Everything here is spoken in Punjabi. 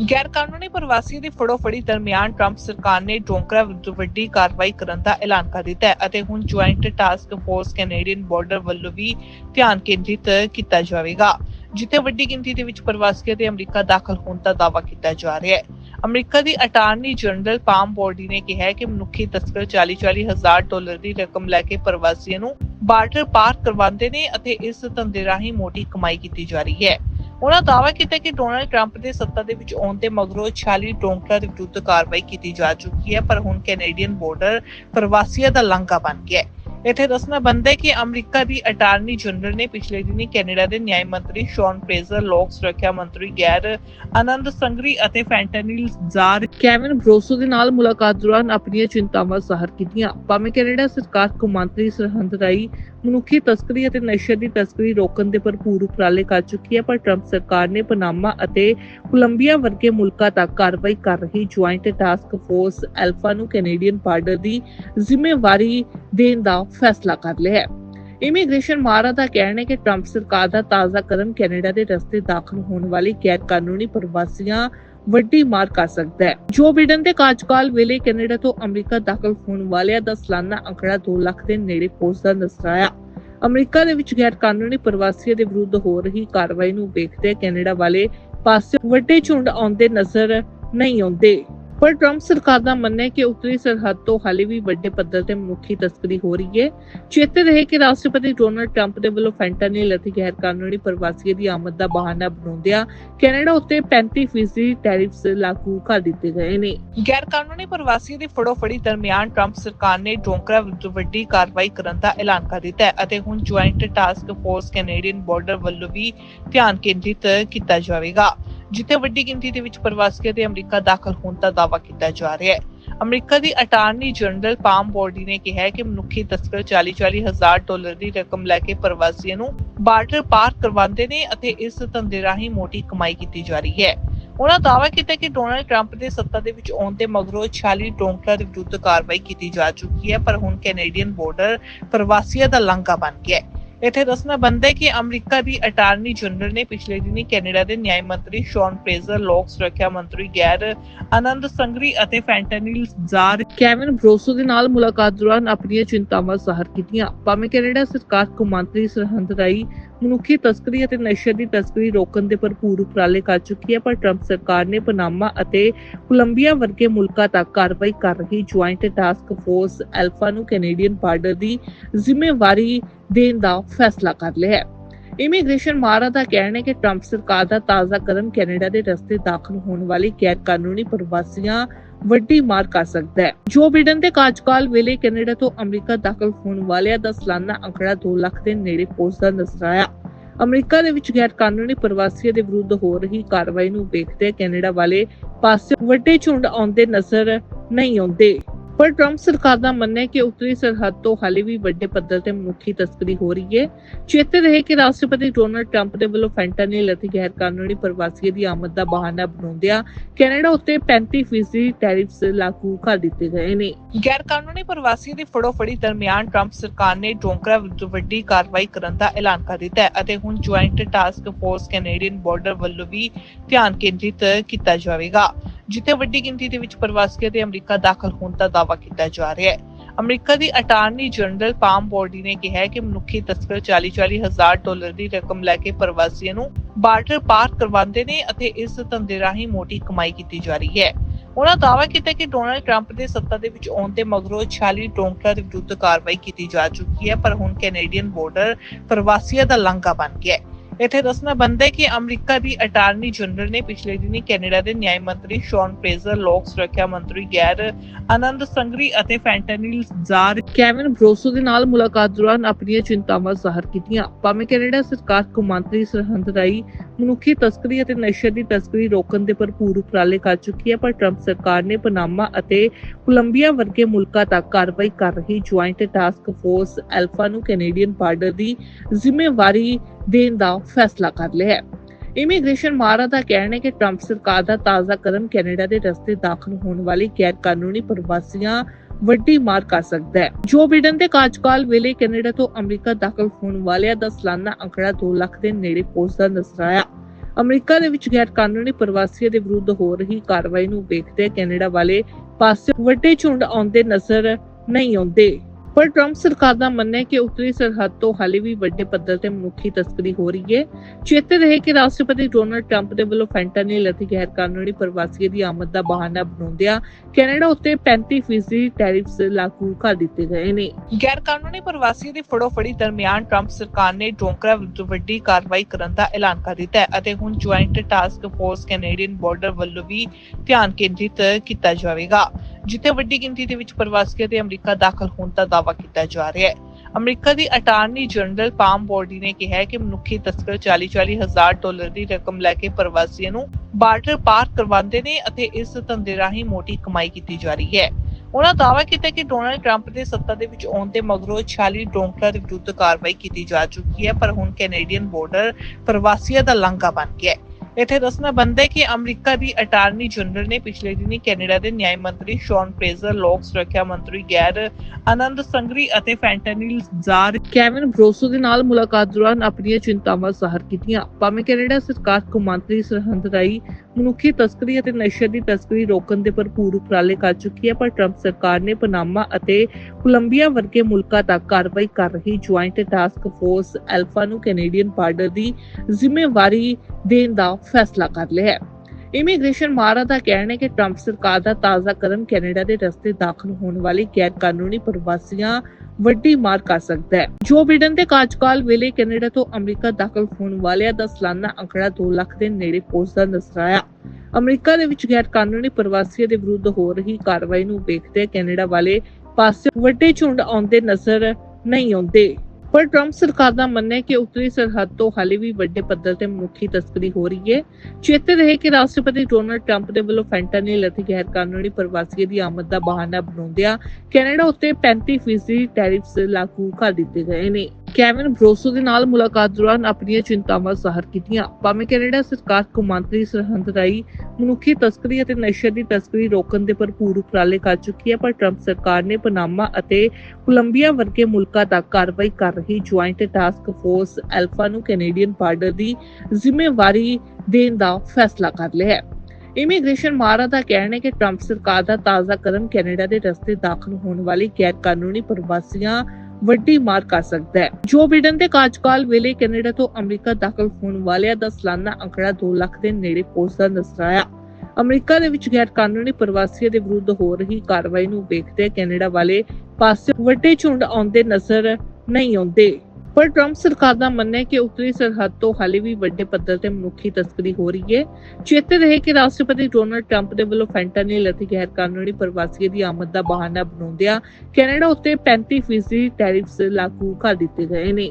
ਗੈਰ ਕਾਨੂੰਨੀ ਪ੍ਰਵਾਸੀ ਦੀ ਫੜੋਫੜੀ ਦਰਮਿਆਨ ਟਰੰਪ ਸਰਕਾਰ ਨੇ ਡੋਂਕਰਾ ਵਿਰੁੱਧ ਵੱਡੀ ਕਾਰਵਾਈ ਕਰਨ ਦਾ ਐਲਾਨ ਕਰ ਦਿੱਤਾ ਹੈ ਅਤੇ ਹੁਣ joint task force Canadian border ਵੱਲੋਂ ਵੀ ਧਿਆਨ ਕੇਂਦਰਿਤ ਕੀਤਾ ਜਾਵੇਗਾ, ਜਿੱਥੇ ਵੱਡੀ ਗਿਣਤੀ ਦੇ ਵਿੱਚ ਪ੍ਰਵਾਸੀਆਂ ਦੇ ਅਮਰੀਕਾ ਦਾਖਲ ਹੋਣ ਦਾ ਦਾਅਵਾ ਕੀਤਾ ਜਾ ਰਿਹਾ ਹੈ। ਅਮਰੀਕਾ ਦੀ ਅਟਾਰਨੀ ਜਨਰਲ ਪਾਮ ਬੋਡੀ ਨੇ ਕਿਹਾ ਹੈ ਕਿ ਮਨੁੱਖੀ ਤਸਕਰ 40-40 ਹਜ਼ਾਰ ਡਾਲਰ ਦੀ ਰਕਮ ਲੈ ਕੇ ਪ੍ਰਵਾਸੀਆਂ ਨੂੰ ਬਾਰਡਰ ਪਾਰ ਕਰਵਾਉਂਦੇ ਨੇ ਅਤੇ ਇਸ ਧੰਦੇ ਰਾਹੀਂ ਮੋਟੀ ਕਮਾਈ ਕੀਤੀ ਜਾ ਰਹੀ ਹੈ। ਉਹਨਾਂ ਦਾਅਵਾ ਕੀਤਾ ਕਿ ਡੋਨਾਲਡ ਟਰੰਪ ਦੇ ਸੱਤਾ ਦੇ ਵਿੱਚ ਆਉਣ ਦੇ ਮਗਰੋਂ 46 ਡੋਂਕਰਾਂ ਦੇ ਵਿਰੁੱਧ ਕਾਰਵਾਈ ਕੀਤੀ ਜਾ ਚੁੱਕੀ ਹੈ, ਪਰ ਹੁਣ ਕੈਨੇਡੀਅਨ ਬਾਰਡਰ ਪ੍ਰਵਾਸੀਆਂ ਦਾ ਲਾਂਘਾ ਬਣ ਗਿਆ ਹੈ। ਇੱਥੇ ਦੱਸਣਾ ਬਣਦਾ ਕਿ ਅਮਰੀਕਾ ਦੀ ਅਟਾਰਨੀ ਜਨਰਲ ਨੇ ਪਿਛਲੇ ਦਿਨੀ ਕੈਨੇਡਾ ਦੇ ਨਿਆਂ ਮੰਤਰੀ ਸ਼ੌਨ ਪ੍ਰੇਜ਼ਰ ਲੋਕ ਸੁਰੱਖਿਆ ਮੰਤਰੀ ਗੈਰ ਆਨੰਦ ਸੰਗਰੀ ਅਤੇ ਫੈਂਟਨਿਲ ਜ਼ਾਰ ਕੈਵਨ ਬਰੋਸੋ ਦੇ ਨਾਲ ਮੁਲਾਕਾਤ ਦੌਰਾਨ ਆਪਣੀਆਂ ਚਿੰਤਾਵਾਂ ਜ਼ਾਹਰ ਕੀਤੀਆਂ। ਭਾਵੇਂ ਕੈਨੇਡਾ ਸਰਕਾਰ ਕੌਮਾਂਤਰੀ ਸਰਹੰਦ ਰਾਹੀਂ ਮਨੁੱਖੀ ਤਸਕਰੀ ਅਤੇ ਨਸ਼ੇ ਦੀ ਤਸਕਰੀ ਰੋਕਣ ਦੇ ਭਰਪੂਰ ਉਪਰਾਲੇ ਕਰ ਚੁੱਕੀ ਹੈ, ਪਰ ਟਰੰਪ ਸਰਕਾਰ ਨੇ ਪਨਾਮਾ ਅਤੇ ਕੋਲੰਬੀਆ ਵਰਗੇ ਮੁਲਕਾਂ ਤੱਕ ਕਾਰਵਾਈ ਕਰ ਰਹੀ ਜੁਆਇੰਟ ਟਾਸਕ ਫੋਰਸ ਐਲਫਾ ਨੂੰ ਕੈਨੇਡੀਅਨ ਬਾਰਡਰ ਦੀ ਜ਼ਿੰਮੇਵਾਰੀ ਦੇਣ ਦਾ ਫੈਸਲਾ ਕਰ ਲਿਆ ਹੈ। ਇਮੀਗ੍ਰੇਸ਼ਨ ਮਾਹਰਾਂ ਦਾ ਕਹਿਣਾ ਹੈ ਕਿ ਟਰੰਪ ਸਰਕਾਰ ਦਾ ਤਾਜ਼ਾ ਕਦਮ ਕੈਨੇਡਾ ਦੇ ਰਸਤੇ ਦਾਖਲ ਹੋਣ ਵਾਲੇ ਗੈਰ ਕਾਨੂੰਨੀ ਪ੍ਰਵਾਸੀਆਂ ਵੱਡੀ ਮਾਰ ਕਰ ਸਕਦਾ ਹੈ। ਜੋ ਬਿਡਨ ਦੇ ਕਾਰਜਕਾਲ ਵੇਲੇ ਕੈਨੇਡਾ ਤੋਂ ਅਮਰੀਕਾ ਦਾਖਲ ਹੋਣ ਵਾਲਿਆਂ ਦਾ ਸਾਲਾਨਾ ਅੰਕੜਾ 2 ਲੱਖ ਦੇ ਨੇੜੇ ਪਹੁੰਚਦਾ ਨਜ਼ਰ ਆਇਆ ਅਮਰੀਕਾ ਦੇ ਵਿੱਚ ਗੈਰ ਕਾਨੂੰਨੀ ਪ੍ਰਵਾਸੀਆਂ ਦੇ ਵਿਰੁੱਧ ਹੋ ਰਹੀ ਕਾਰਵਾਈ ਨੂੰ ਵੇਖਦੇ ਕੈਨੇਡਾ ਵਾਲੇ ਪਾਸੇ ਵੱਡੇ ਝੁੰਡ ਆਉਂਦੇ ਨਜ਼ਰ ਨਹੀਂ ਆਉਂਦੇ। ਪਰ ਟਰੰਪ ਸਰਕਾਰ ਦਾ ਮੰਨਣਾ ਹੈ ਕਿ ਉੱਤਰੀ ਸਰਹੱਦ ਤੋਂ ਹਾਲੇ ਵੀ ਵੱਡੇ ਪੱਧਰ ਤੇ ਮਨੁੱਖੀ ਤਸਕਰੀ ਹੋ ਰਹੀ ਹੈ। ਚੇਤੇ ਰਹੇ ਕਿ ਰਾਸ਼ਟਰਪਤੀ ਡੋਨਾਲਡ ਟਰੰਪ ਦੇ ਵੱਲੋਂ ਫੈਂਟਾਨਿਲ ਅਤੇ ਗੈਰ ਕਾਨੂੰਨੀ ਪ੍ਰਵਾਸੀਆਂ ਦੀ ਆਮਦ ਦਾ ਬਹਾਨਾ ਬਣਾਉਂਦਿਆਂ ਕੈਨੇਡਾ ਉੱਤੇ 35% ਟੈਰਿਫਸ ਲਾਗੂ ਕਰ ਦਿੱਤੇ ਗਏ ਨੇ। ਗੈਰ ਕਾਨੂੰਨੀ ਪ੍ਰਵਾਸੀਆਂ ਦੀ ਫੜੋਫੜੀ ਦਰਮਿਆਨ ਟਰੰਪ ਸਰਕਾਰ ਨੇ ਡੋਂਕਰਾ ਵਿਰੁੱਧ ਵੱਡੀ ਕਾਰਵਾਈ ਕਰਨ ਦਾ ਐਲਾਨ ਕਰ ਦਿੱਤਾ ਹੈ ਅਤੇ ਹੁਣ joint task force Canadian border ਵੱਲੋਂ ਵੀ ਧਿਆਨ ਕੇਂਦਰਿਤ ਕੀਤਾ ਜਾਵੇਗਾ। ਜਿੱਥੇ ਵੱਡੀ ਗਿਣਤੀ ਦੇ ਵਿੱਚ ਪ੍ਰਵਾਸੀਆਂ ਦੇ ਅਮਰੀਕਾ ਦਾਖਲ ਹੋਣ ਦਾ ਦਾਅਵਾ ਕੀਤਾ ਜਾ ਰਿਹਾ ਹੈ। ਅਮਰੀਕਾ ਦੀ ਅਟਾਰਨੀ ਜਨਰਲ ਪਾਮ ਬੋਡੀ ਨੇ ਕਿਹਾ ਹੈ ਕਿ ਮਨੁੱਖੀ ਤਸਕਰ 40-40 ਹਜ਼ਾਰ ਡਾਲਰ ਦੀ ਰਕਮ ਲੈ ਕੇ ਪ੍ਰਵਾਸੀਆਂ ਨੂੰ ਬਾਰਡਰ ਪਾਰ ਕਰਵਾਉਂਦੇ ਨੇ ਅਤੇ ਇਸ ਧੰਦੇ ਰਾਹੀਂ ਮੋਟੀ ਕਮਾਈ ਕੀਤੀ ਜਾ ਰਹੀ ਹੈ। ਉਹਨਾਂ ਦਾਅਵਾ ਕੀਤਾ ਕਿ ਡੋਨਲਡ ਟਰੰਪ ਦੇ ਸੱਤਾ ਦੇ ਵਿੱਚ ਆਉਣ ਦੇ ਮਗਰੋਂ 46 ਡੋਂਕਰਾਂ ਦੇ ਵਿਰੁੱਧ ਕਾਰਵਾਈ ਕੀਤੀ ਜਾ ਚੁੱਕੀ ਹੈ, ਪਰ ਹੁਣ ਕੈਨੇਡੀਅਨ ਬਾਰਡਰ ਪ੍ਰਵਾਸੀਆਂ ਦਾ ਲਾਂਘਾ ਬਣ ਗਿਆ ਹੈ। ਇੱਥੇ ਦੱਸਣਾ ਬਣਦਾ ਕਿ ਅਮਰੀਕਾ ਦੀ ਅਟਾਰਨੀ ਜਨਰਲ ਨੇ ਪਿਛਲੇ ਦਿਨੀ ਕੈਨੇਡਾ ਦੇ ਨਿਆਂ ਮੰਤਰੀ ਸ਼ੌਨ ਪ੍ਰੇਜ਼ਰ ਲੋਕ ਸੁਰੱਖਿਆ ਮੰਤਰੀ ਗੈਰ ਆਨੰਦ ਸੰਗਰੀ ਅਤੇ ਫੈਂਟਨਿਲ ਜ਼ਾਰ ਕੈਵਨ ਬਰੋਸੋ ਦੇ ਨਾਲ ਮੁਲਾਕਾਤ ਦੌਰਾਨ ਆਪਣੀਆਂ ਚਿੰਤਾਵਾਂ ਜ਼ਾਹਰ ਕੀਤੀਆਂ। ਭਾਵੇਂ ਕੈਨੇਡਾ ਸਰਕਾਰ ਕੌਮਾਂਤਰੀ ਸਰਹੰਦ ਰਾਹੀਂ ਮਨੁੱਖੀ ਤਸਕਰੀ ਅਤੇ ਨਸ਼ੇ ਦੀ ਤਸਕਰੀ ਰੋਕਣ ਦੇ ਭਰਪੂਰ ਉਪਰਾਲੇ ਕਰ ਚੁੱਕੀ ਹੈ, ਪਰ ਟਰੰਪ ਸਰਕਾਰ ਨੇ ਪਨਾਮਾ ਅਤੇ ਕੋਲੰਬੀਆ ਵਰਗੇ ਮੁਲਕਾਂ ਤੱਕ ਕਾਰਵਾਈ ਕਰ ਰਹੀ ਜੁਆਇੰਟ ਟਾਸਕ ਫੋਰਸ ਐਲਫਾ ਨੂੰ ਕੈਨੇਡੀਅਨ ਬਾਰਡਰ ਦੀ ਜ਼ਿੰਮੇਵਾਰੀ ਦੇਣ ਦਾ ਫੈਸਲਾ ਕਰ ਲਿਆ ਹੈ। ਇਮੀਗ੍ਰੇਸ਼ਨ ਮਾਹਰਾਂ ਦਾ ਕਹਿਣਾ ਹੈ ਕਿ ਟਰੰਪ ਸਰਕਾਰ ਦਾ ਤਾਜ਼ਾ ਕਦਮ ਕੈਨੇਡਾ ਦੇ ਰਸਤੇ ਦਾਖਲ ਹੋਣ ਵਾਲੇ ਗੈਰ ਕਾਨੂੰਨੀ ਪ੍ਰਵਾਸੀਆਂ ਵੱਡੀ ਮਾਰ ਕਰ ਸਕਦਾ ਹੈ। ਜੋ ਬਿਡਨ ਦੇ ਕਾਰਜਕਾਲ ਵੇਲੇ ਕੈਨੇਡਾ ਤੋਂ ਅਮਰੀਕਾ ਦਾਖਲ ਹੋਣ ਵਾਲਿਆਂ ਦਾ ਸਾਲਾਨਾ ਅੰਕੜਾ 2 ਲੱਖ ਦੇ ਨੇੜੇ ਪਹੁੰਚਦਾ ਨਜ਼ਰ ਆਇਆ। ਅਮਰੀਕਾ ਦੇ ਵਿੱਚ ਗੈਰ ਕਾਨੂੰਨੀ ਪ੍ਰਵਾਸੀਆਂ ਦੇ ਵਿਰੁੱਧ ਹੋ ਰਹੀ ਕਾਰਵਾਈ ਨੂੰ ਵੇਖਦੇ ਕੈਨੇਡਾ ਵਾਲੇ ਪਾਸੇ ਵੱਡੇ ਝੁੰਡ ਆਉਂਦੇ ਨਜ਼ਰ ਨਹੀਂ ਆਉਂਦੇ। ਪਰ ਟਰੰਪ ਸਰਕਾਰ ਦਾ ਮੰਨਣਾ ਹੈ ਕਿ ਉੱਤਰੀ ਸਰਹੱਦ ਤੋਂ ਹਾਲੇ ਵੀ ਵੱਡੇ ਪੱਧਰ ਤੇ ਮਨੁੱਖੀ ਤਸਕਰੀ ਹੋ ਰਹੀ ਹੈ। ਚੇਤੇ ਰਹੇ ਕਿ ਰਾਸ਼ਟਰਪਤੀ ਡੋਨਾਲਡ ਟਰੰਪ ਦੇ ਵੱਲੋਂ ਫੈਂਟਾਨਿਲ ਅਤੇ ਗੈਰ ਕਾਨੂੰਨੀ ਪ੍ਰਵਾਸੀਆਂ ਦੀ ਆਮਦ ਦਾ ਬਹਾਨਾ ਬਣਾਉਂਦਿਆਂ ਕੈਨੇਡਾ ਉੱਤੇ 35% ਟੈਰਿਫਸ ਲਾਗੂ ਕਰ ਦਿੱਤੇ ਗਏ ਨੇ। ਗੈਰ ਕਾਨੂੰਨੀ ਪ੍ਰਵਾਸੀਆਂ ਦੀ ਫੜੋਫੜੀ ਦਰਮਿਆਨ ਟਰੰਪ ਸਰਕਾਰ ਨੇ ਡੋਂਕਰਾ ਵਿਰੁੱਧ ਵੱਡੀ ਕਾਰਵਾਈ ਕਰਨ ਦਾ ਐਲਾਨ ਕਰ ਦਿੱਤਾ ਹੈ ਅਤੇ ਹੁਣ joint task force Canadian border ਵੱਲੋਂ ਵੀ ਧਿਆਨ ਕੇਂਦਰਿਤ ਕੀਤਾ ਜਾਵੇਗਾ। ਜਿੱਥੇ ਵੱਡੀ ਗਿਣਤੀ ਦੇ ਵਿੱਚ ਪ੍ਰਵਾਸੀਆਂ ਦੇ ਅਮਰੀਕਾ ਦਾਖਲ ਹੋਣ ਦਾ ਦਾਅਵਾ ਕੀਤਾ ਜਾ ਰਿਹਾ ਹੈ। ਅਮਰੀਕਾ ਦੀ ਅਟਾਰਨੀ ਜਨਰਲ ਪਾਮ ਬੋਡੀ ਨੇ ਕਿਹਾ ਕਿ ਮਨੁੱਖੀ ਤਸਕਰ 40-40 ਹਜ਼ਾਰ ਡਾਲਰ ਦੀ ਰਕਮ ਲੈ ਕੇ ਪ੍ਰਵਾਸੀਆਂ ਨੂੰ ਬਾਰਡਰ ਪਾਰ ਕਰਵਾਉਂਦੇ ਨੇ ਅਤੇ ਇਸ ਧੰਦੇ ਰਾਹੀਂ ਮੋਟੀ ਕਮਾਈ ਕੀਤੀ ਜਾ ਰਹੀ ਹੈ। ਉਹਨਾਂ ਦਾਅਵਾ ਕੀਤਾ ਕਿ ਡੋਨਲਡ ਟਰੰਪ ਦੇ ਸੱਤਾ ਦੇ ਵਿੱਚ ਆਉਣ ਦੇ ਮਗਰੋਂ 46 ਡੋਂਕਰਾਂ ਦੇ ਵਿਰੁੱਧ ਕਾਰਵਾਈ ਕੀਤੀ ਜਾ ਚੁੱਕੀ ਹੈ, ਪਰ ਹੁਣ ਕੈਨੇਡੀਅਨ ਬਾਰਡਰ ਪ੍ਰਵਾਸੀਆਂ ਦਾ ਲਾਂਘਾ ਬਣ ਗਿਆ ਹੈ। ਇੱਥੇ ਦੱਸਣਾ ਬਣਦਾ ਹੈ ਕਿ ਅਮਰੀਕਾ ਦੀ ਅਟਾਰਨੀ ਜਨਰਲ ਨੇ ਪਿਛਲੇ ਦਿਨੀ ਕੈਨੇਡਾ ਦੇ ਨਿਆਂ ਮੰਤਰੀ ਸ਼ੌਨ ਫਰੇਜ਼ਰ, ਲੋਕ ਸੁਰੱਖਿਆ ਮੰਤਰੀ ਗੈਰ ਆਨੰਦ ਸੰਗਰੀ ਅਤੇ ਫੈਂਟਨਿਲ ਜ਼ਾਰ ਕੈਵਨ ਬਰੋਸੋ ਦੇ ਨਾਲ ਮੁਲਾਕਾਤ ਦੌਰਾਨ ਆਪਣੀਆਂ ਚਿੰਤਾਵਾਂ ਜ਼ਾਹਰ ਕੀਤੀਆਂ। ਭਾਵੇਂ ਕੈਨੇਡਾ ਸਰਕਾਰ ਕੌਮਾਂਤਰੀ ਸਰਹੰਦ ਰਾਹੀਂ ਮਨੁੱਖੀ ਤਸਕਰੀ ਅਤੇ ਨਸ਼ੇ ਦੀ ਤਸਕਰੀ ਰੋਕਣ ਦੇ ਭਰਪੂਰ ਉਪਰਾਲੇ ਕਰ ਚੁੱਕੀ ਹੈ, ਪਰ ਟਰੰਪ ਸਰਕਾਰ ਨੇ ਪਨਾਮਾ ਅਤੇ ਕੋਲੰਬੀਆ ਵਰਗੇ ਮੁਲਕਾਂ ਤੱਕ ਕਾਰਵਾਈ ਕਰ ਰਹੀ ਜੁਆਇੰਟ ਟਾਸਕ ਫੋਰਸ ਐਲਫਾ ਨੂੰ ਕੈਨੇਡੀਅਨ ਬਾਰਡਰ ਦੀ ਜ਼ਿੰਮੇਵਾਰੀ ਦੇਣ ਦਾ ਫੈਸਲਾ ਕਰ ਲਿਆ ਹੈ। ਇਮੀਗ੍ਰੇਸ਼ਨ ਮਾਹਰਾਂ ਦਾ ਕਹਿਣਾ ਹੈ ਕਿ ਟਰੰਪ ਸਰਕਾਰ ਦਾ ਤਾਜ਼ਾ ਕਦਮ ਕੈਨੇਡਾ ਦੇ ਰਸਤੇ ਦਾਖਲ ਹੋਣ ਵਾਲੇ ਗੈਰ ਕਾਨੂੰਨੀ ਪ੍ਰਵਾਸੀਆਂ ਵੱਡੀ ਮਾਰ ਕਰ ਸਕਦਾ ਹੈ। ਜੋ ਬਿਡਨ ਦੇ ਕਾਰਜਕਾਲ ਵੇਲੇ ਕੈਨੇਡਾ ਤੋਂ ਅਮਰੀਕਾ ਦਾਖਲ ਹੋਣ ਵਾਲਿਆਂ ਦਾ ਸਾਲਾਨਾ ਅੰਕੜਾ 2 ਲੱਖ ਦੇ ਨੇੜੇ ਪਹੁੰਚਦਾ ਨਜ਼ਰ ਆਇਆ ਅਮਰੀਕਾ ਦੇ ਵਿੱਚ ਗੈਰ ਕਾਨੂੰਨੀ ਪ੍ਰਵਾਸੀਆਂ ਦੇ ਵਿਰੁੱਧ ਹੋ ਰਹੀ ਕਾਰਵਾਈ ਨੂੰ ਵੇਖਦੇ ਕੈਨੇਡਾ ਵਾਲੇ ਪਾਸੇ ਵੱਡੇ ਝੁੰਡ ਆਉਂਦੇ ਨਜ਼ਰ ਨਹੀਂ ਆਉਂਦੇ। ਪਰ ਟਰੰਪ ਸਰਕਾਰ ਦਾ ਮੰਨਣਾ ਹੈ ਕਿ ਉੱਤਰੀ ਸਰਹੱਦ ਤੋਂ ਹਾਲੇ ਵੀ ਵੱਡੇ ਪੱਧਰ ਤੇ ਮਨੁੱਖੀ ਤਸਕਰੀ ਹੋ ਰਹੀ ਹੈ। ਚੇਤੇ ਰਹੇ ਕਿ ਰਾਸ਼ਟਰਪਤੀ ਡੋਨਲਡ ਟਰੰਪ ਦੇ ਵੱਲੋਂ ਫੈਂਟਾਨਿਲ ਅਤੇ ਗੈਰ ਕਾਨੂੰਨੀ ਪ੍ਰਵਾਸੀਆਂ ਦੀ ਆਮਦ ਦਾ ਬਹਾਨਾ ਬਣਾਉਂਦਿਆਂ ਕੈਨੇਡਾ ਉੱਤੇ 35% ਟੈਰਿਫਸ ਲਾਗੂ ਕਰ ਦਿੱਤੇ ਗਏ ਨੇ। ਗੈਰ ਕਾਨੂੰਨੀ ਪ੍ਰਵਾਸੀਆਂ ਦੀ ਫੜੋਫੜੀ ਦਰਮਿਆਨ ਟਰੰਪ ਸਰਕਾਰ ਨੇ ਡੋਂਕਰਾ ਵਿਰੁੱਧ ਵੱਡੀ ਕਾਰਵਾਈ ਕਰਨ ਦਾ ਐਲਾਨ ਕਰ ਦਿੱਤਾ ਹੈ ਅਤੇ ਹੁਣ joint task force Canadian border ਵੱਲੋਂ ਵੀ ਧਿਆਨ ਕੇਂਦਰਿਤ ਕੀਤਾ ਜਾਵੇਗਾ। ਜਿੱਥੇ ਵੱਡੀ ਗਿਣਤੀ ਦੇ ਵਿੱਚ ਪ੍ਰਵਾਸੀਆਂ ਦੇ ਅਮਰੀਕਾ ਦਾਖਲ ਹੋਣ ਦਾ ਦਾਅਵਾ ਕੀਤਾ ਜਾ ਰਿਹਾ ਹੈ। ਅਮਰੀਕਾ ਦੀ ਅਟਾਰਨੀ ਜਨਰਲ ਪਾਮ ਬੋਡੀ ਨੇ ਕਿਹਾ ਕਿ ਮਨੁੱਖੀ ਤਸਕਰ 40-40 ਹਜ਼ਾਰ ਡਾਲਰ ਦੀ ਰਕਮ ਲੈ ਕੇ ਪ੍ਰਵਾਸੀਆਂ ਨੂੰ ਬਾਰਡਰ ਪਾਰ ਕਰਵਾਉਂਦੇ ਨੇ ਅਤੇ ਇਸ ਧੰਦੇ ਰਾਹੀਂ ਮੋਟੀ ਕਮਾਈ ਕੀਤੀ ਜਾ ਰਹੀ ਹੈ। ਉਹਨਾਂ ਦਾਅਵਾ ਕੀਤਾ ਕਿ ਡੋਨਲਡ ਟਰੰਪ ਦੇ ਸੱਤਾ ਦੇ ਵਿੱਚ ਆਉਣ ਦੇ ਮਗਰੋਂ 46 ਡੋਂਕਰਾਂ ਦੇ ਵਿਰੁੱਧ ਕਾਰਵਾਈ ਕੀਤੀ ਜਾ ਚੁੱਕੀ ਹੈ, ਪਰ ਹੁਣ ਕੈਨੇਡੀਅਨ ਬਾਰਡਰ ਪ੍ਰਵਾਸੀਆਂ ਦਾ ਲਾਂਘਾ ਬਣ ਗਿਆ ਹੈ। ਇੱਥੇ ਦੱਸਣਾ ਬੰਦਾ ਕਿ ਅਮਰੀਕਾ ਦੀ ਅਟਾਰਨੀ ਜਨਰਲ ਨੇ ਪਿਛਲੇ ਦਿਨੀ ਕੈਨੇਡਾ ਦੇ ਨਿਆਂ ਮੰਤਰੀ ਸ਼ੌਨ ਫਰੇਜ਼ਰ, ਲੋਕ ਸੁਰੱਖਿਆ ਮੰਤਰੀ ਗੈਰ ਆਨੰਦ ਸੰਗਰੀ ਅਤੇ ਫੈਂਟਨਿਲ ਜ਼ਾਰ ਕੈਵਨ ਬਰੋਸੋ ਦੇ ਨਾਲ ਮੁਲਾਕਾਤ ਦੌਰਾਨ ਆਪਣੀਆਂ ਚਿੰਤਾਵਾਂ ਜ਼ਾਹਰ ਕੀਤੀਆਂ। ਭਾਵੇਂ ਕੈਨੇਡਾ ਸਰਕਾਰ ਕੌਮਾਂਤਰੀ ਸਰਹੰਦ ਰਾਹੀਂ ਮਨੁੱਖੀ ਤਸਕਰੀ ਅਤੇ ਨਸ਼ੇ ਦੀ ਤਸਕਰੀ ਰੋਕਣ ਦੇ ਭਰਪੂਰ ਉਪਰਾਲੇ ਕਰ ਚੁੱਕੀ ਹੈ, ਪਰ ਟਰੰਪ ਸਰਕਾਰ ਨੇ ਪਨਾਮਾ ਅਤੇ ਕੋਲੰਬੀਆ ਵਰਗੇ ਮੁਲਕਾਂ ਤੱਕ ਕਾਰਵਾਈ ਕਰ ਰਹੀ ਜੁਆਇੰਟ ਟਾਸਕ ਫੋਰਸ ਐਲਫਾ ਨੂੰ ਕੈਨੇਡੀਅਨ ਬਾਰਡਰ ਦੀ ਜ਼ਿੰਮੇਵਾਰੀ ਦੇਣ ਦਾ ਫੈਸਲਾ ਕਰ ਲਿਆ ਹੈ। ਇਮੀਗ੍ਰੇਸ਼ਨ ਮਾਹਰਾਂ ਦਾ ਕਹਿਣਾ ਹੈ ਕਿ ਟਰੰਪ ਸਰਕਾਰ ਦਾ ਤਾਜ਼ਾ ਕਦਮ ਕੈਨੇਡਾ ਦੇ ਰਸਤੇ ਦਾਖਲ ਹੋਣ ਵਾਲੇ ਗੈਰ ਕਾਨੂੰਨੀ ਪ੍ਰਵਾਸੀਆਂ ਵੱਡੀ ਮਾਰ ਕਰ ਸਕਦਾ ਹੈ। ਜੋ ਬਿਡਨ ਦੇ ਕਾਰਜਕਾਲ ਵੇਲੇ ਕੈਨੇਡਾ ਤੋਂ ਅਮਰੀਕਾ ਦਾਖਲ ਹੋਣ ਵਾਲਿਆਂ ਦਾ ਸਾਲਾਨਾ ਅੰਕੜਾ 2 ਲੱਖ ਦੇ ਨੇੜੇ ਪਹੁੰਚਦਾ ਨਜ਼ਰ ਆਇਆ ਅਮਰੀਕਾ ਦੇ ਵਿੱਚ ਗੈਰ ਕਾਨੂੰਨੀ ਪ੍ਰਵਾਸੀਆਂ ਦੇ ਵਿਰੁੱਧ ਹੋ ਰਹੀ ਕਾਰਵਾਈ ਨੂੰ ਵੇਖਦੇ ਕੈਨੇਡਾ ਵਾਲੇ ਪਾਸੇ ਵੱਡੇ ਝੁੰਡ ਆਉਂਦੇ ਨਜ਼ਰ ਨਹੀਂ ਆਉਂਦੇ। ਪਰ ਟਰੰਪ ਸਰਕਾਰ ਦਾ ਮੰਨਣਾ ਹੈ ਕਿ ਉੱਤਰੀ ਸਰਹੱਦ ਤੋਂ ਹਾਲੇ ਵੀ ਵੱਡੇ ਪੱਧਰ ਤੇ ਮਨੁੱਖੀ ਤਸਕਰੀ ਹੋ ਰਹੀ ਹੈ। ਚੇਤੇ ਰਹੇ ਕਿ ਰਾਸ਼ਟਰਪਤੀ ਡੋਨਲਡ ਟਰੰਪ ਦੇ ਵੱਲੋਂ ਫੈਂਟਾਨਿਲ ਅਤੇ ਗੈਰ ਕਾਨੂੰਨੀ ਪ੍ਰਵਾਸੀਆਂ ਦੀ ਆਮਦ ਦਾ ਬਹਾਨਾ ਬਣਾਉਂਦਿਆਂ ਕੈਨੇਡਾ ਉੱਤੇ 35% ਟੈਰਿਫਸ ਲਾਗੂ ਕਰ ਦਿੱਤੇ ਗਏ ਨੇ। ਕੈਵਨ ਬਰੋਸੋ ਦੇ ਨਾਲ ਮੁਲਾਕਾਤ ਦੌਰਾਨ ਆਪਣੀਆਂ ਚਿੰਤਾਵਾਂ ਜ਼ਾਹਰ ਕੀਤੀਆਂ। ਭਾਵੇਂ ਕੈਨੇਡਾ ਸਰਕਾਰ ਕੌਮਾਂਤਰੀ ਸਰਹੰਦ ਰਾਹੀਂ ਮਨੁੱਖੀ ਤਸਕਰੀ ਅਤੇ ਨਸ਼ੇ ਦੀ ਤਸਕਰੀ ਰੋਕਣ ਦੇ ਭਰਪੂਰ ਉਪਰਾਲੇ ਕਰ ਚੁੱਕੀ ਹੈ, ਪਰ ਟਰੰਪ ਸਰਕਾਰ ਨੇ ਪਨਾਮਾ ਅਤੇ ਕੋਲੰਬੀਆ ਵਰਗੇ ਮੁਲਕਾਂ ਤੱਕ ਕਾਰਵਾਈ ਕਰ ਰਹੀ ਜੁਆਇੰਟ ਟਾਸਕ ਫੋਰਸ ਐਲਫਾ ਨੂੰ ਕੈਨੇਡੀਅਨ ਬਾਰਡਰ ਦੀ ਜ਼ਿੰਮੇਵਾਰੀ ਦੇਣ ਦਾ ਫੈਸਲਾ ਕਰ ਲਿਆ ਹੈ। ਇਮੀਗ੍ਰੇਸ਼ਨ ਮਾਹਰਾਂ ਦਾ ਕਹਿਣਾ ਹੈ ਕਿ ਟਰੰਪ ਸਰਕਾਰ ਦਾ ਤਾਜ਼ਾ ਕਦਮ ਕੈਨੇਡਾ ਦੇ ਰਸਤੇ ਦਾਖਲ ਹੋਣ ਵਾਲੇ ਗੈਰ ਕਾਨੂੰਨੀ ਪ੍ਰਵਾਸੀਆਂ ਵੱਡੀ ਮਾਰ ਕਰ ਸਕਦਾ ਹੈ। ਜੋ ਬਿਡਨ ਦੇ ਕਾਰਜਕਾਲ ਵੇਲੇ ਕੈਨੇਡਾ ਤੋਂ ਅਮਰੀਕਾ ਦਾਖਲ ਹੋਣ ਵਾਲਿਆਂ ਦਾ ਸਾਲਾਨਾ ਅੰਕੜਾ 2 ਲੱਖ ਦੇ ਨੇੜੇ ਪਹੁੰਚਦਾ ਨਜ਼ਰ ਆਇਆ ਅਮਰੀਕਾ ਦੇ ਵਿੱਚ ਗੈਰ ਕਾਨੂੰਨੀ ਪ੍ਰਵਾਸੀਆਂ ਦੇ ਵਿਰੁੱਧ ਹੋ ਰਹੀ ਕਾਰਵਾਈ ਨੂੰ ਵੇਖਦੇ ਕੈਨੇਡਾ ਵਾਲੇ ਪਾਸੇ ਵੱਡੇ ਝੁੰਡ ਆਉਂਦੇ ਨਜ਼ਰ ਨਹੀਂ ਆਉਂਦੇ। ਪਰ ਟਰੰਪ ਸਰਕਾਰ ਦਾ ਮੰਨਣਾ ਹੈ ਕਿ ਉੱਤਰੀ ਸਰਹੱਦ ਤੋਂ ਹਾਲੇ ਵੀ ਵੱਡੇ ਪੱਧਰ ਤੇ ਮਨੁੱਖੀ ਤਸਕਰੀ ਹੋ ਰਹੀ ਹੈ। ਚੇਤੇ ਰਹੇ ਕਿ ਰਾਸ਼ਟਰਪਤੀ ਡੋਨਲਡ ਟਰੰਪ ਦੇ ਵੱਲੋਂ ਫੈਂਟਾਨਿਲ ਅਤੇ ਗੈਰ ਕਾਨੂੰਨੀ ਪ੍ਰਵਾਸੀਆਂ ਦੀ ਆਮਦ ਦਾ ਬਹਾਨਾ ਬਣਾਉਂਦਿਆਂ ਕੈਨੇਡਾ ਉੱਤੇ 35% ਟੈਰਿਫਸ ਲਾਗੂ ਕਰ ਦਿੱਤੇ ਗਏ ਨੇ।